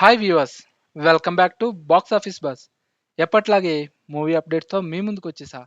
Hi viewers welcome back to box office buzz ఎప్పట్లాగే movie అప్డేట్స్తో మీ ముందుకు వచ్చేసా.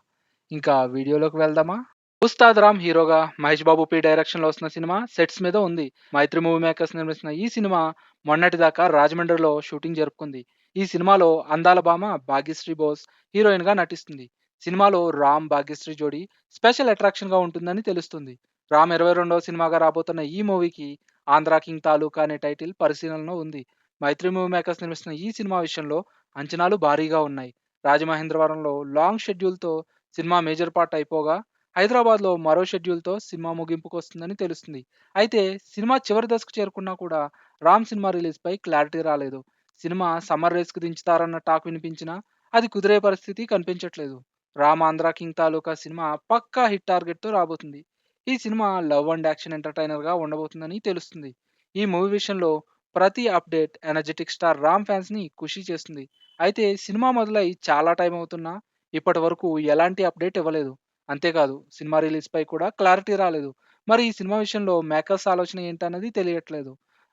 ఇంకా వీడియోలోకి వెళ్దామా? ఉస్తాద్ రామ్ హీరోగా మహేష్ బాబు పి డైరెక్షన్లో వస్తున్న సినిమా సెట్స్ మీద ఉంది. మైత్రి మూవీ మేకర్స్ నిర్మిస్తున్న ఈ సినిమా మొన్నటి దాకా రాజమండ్రిలో షూటింగ్ జరుపుకుంది. ఈ సినిమాలో అందాల భామ భాగ్యశ్రీ బోస్ హీరోయిన్గా నటిస్తుంది. సినిమాలో రామ్ భాగ్యశ్రీ జోడీ స్పెషల్ అట్రాక్షన్గా ఉంటుందని తెలుస్తుంది. రామ్ ఇరవై రెండవ సినిమాగా రాబోతున్న ఈ మూవీకి ఆంధ్రా కింగ్ తాలూకా అనే టైటిల్ పరిశీలనలో ఉంది. మైత్రి మూవీ మేకర్స్ నిర్మిస్తున్న ఈ సినిమా విషయంలో అంచనాలు భారీగా ఉన్నాయి. రాజమహేంద్రవరంలో లాంగ్ షెడ్యూల్తో సినిమా మేజర్ పార్ట్ అయిపోగా హైదరాబాద్లో మరో షెడ్యూల్తో సినిమా ముగింపుకు వస్తుందని తెలుస్తుంది. అయితే సినిమా చివరి దశకు చేరుకున్నా కూడా రామ్ సినిమా రిలీజ్పై క్లారిటీ రాలేదు. సినిమా సమ్మర్ రేస్కి దించుతారన్న టాక్ వినిపించినా అది కుదిరే పరిస్థితి కనిపించట్లేదు. రామ్ ఆంధ్ర కింగ్ తాలూకా సినిమా పక్కా హిట్ టార్గెట్తో రాబోతుంది. ఈ సినిమా లవ్ అండ్ యాక్షన్ ఎంటర్టైనర్గా ఉండబోతుందని తెలుస్తుంది. ఈ మూవీ విషయంలో ప్రతి అప్డేట్ ఎనర్జెటిక్ స్టార్ రామ్ ఫ్యాన్స్ని ఖుషి చేస్తుంది. అయితే సినిమా మొదలై చాలా టైం అవుతున్నా ఇప్పటి వరకు ఎలాంటి అప్డేట్ ఇవ్వలేదు. అంతేకాదు సినిమా రిలీజ్పై కూడా క్లారిటీ రాలేదు. మరి ఈ సినిమా విషయంలో మేకర్స్ ఆలోచన ఏంటన్నది తెలియట్లేదు.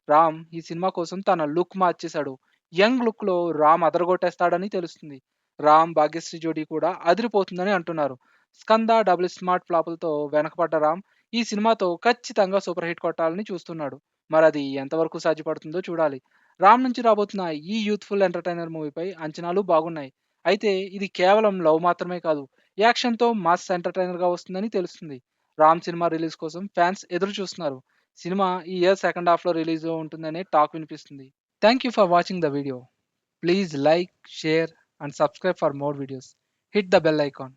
రామ్ ఈ సినిమా కోసం తన లుక్ మార్చేశాడు. యంగ్ లుక్లో రామ్ అదరగొట్టేస్తాడని తెలుస్తుంది. రామ్ భాగ్యశ్రీ జోడీ కూడా అదిరిపోతుందని అంటున్నారు. స్కంద డబుల్ స్మార్ట్ ఫ్లాపులతో వెనకపడ్డ రామ్ ఈ సినిమాతో ఖచ్చితంగా సూపర్ హిట్ కొట్టాలని చూస్తున్నాడు. మరి అది ఎంతవరకు సాధ్యపడుతుందో చూడాలి. రామ్ నుంచి రాబోతున్న ఈ యూత్ఫుల్ ఎంటర్టైనర్ మూవీపై అంచనాలు బాగున్నాయి. అయితే ఇది కేవలం లవ్ మాత్రమే కాదు యాక్షన్తో మాస్ ఎంటర్టైనర్గా వస్తుందని తెలుస్తుంది. రామ్ సినిమా రిలీజ్ కోసం ఫ్యాన్స్ ఎదురు చూస్తున్నారు. సినిమా ఈ ఇయర్ సెకండ్ హాఫ్లో రిలీజ్ ఉంటుందనే టాక్ వినిపిస్తుంది. Thank you for watching the video. Please like share and subscribe for more videos. Hit the bell icon.